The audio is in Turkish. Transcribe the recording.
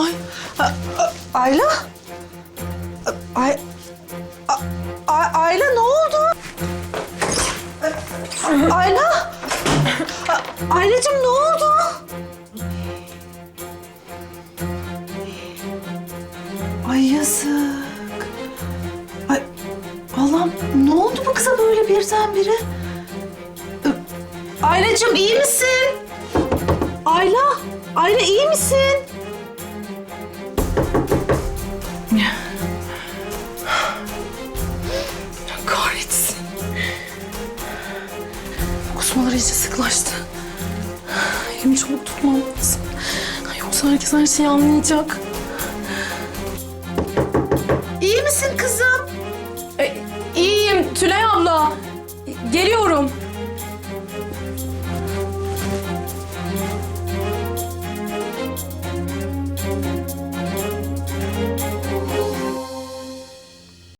Ay, a- a- Ayla? Ay, A- A- Ayla ne oldu? Ayla? A- Aylacığım ne oldu? Ay yazık. Ay Allah'ım ne oldu bu kıza böyle birdenbire? Aylacığım iyi misin? Ayla, Ayla iyi misin? Kahretsin. Kusmalar iyice sıklaştı. Elimi çabuk tutmam lazım. Yoksa herkes her şeyi anlayacak. İyi misin kızım? E, iyiyim Tülay abla. Geliyorum.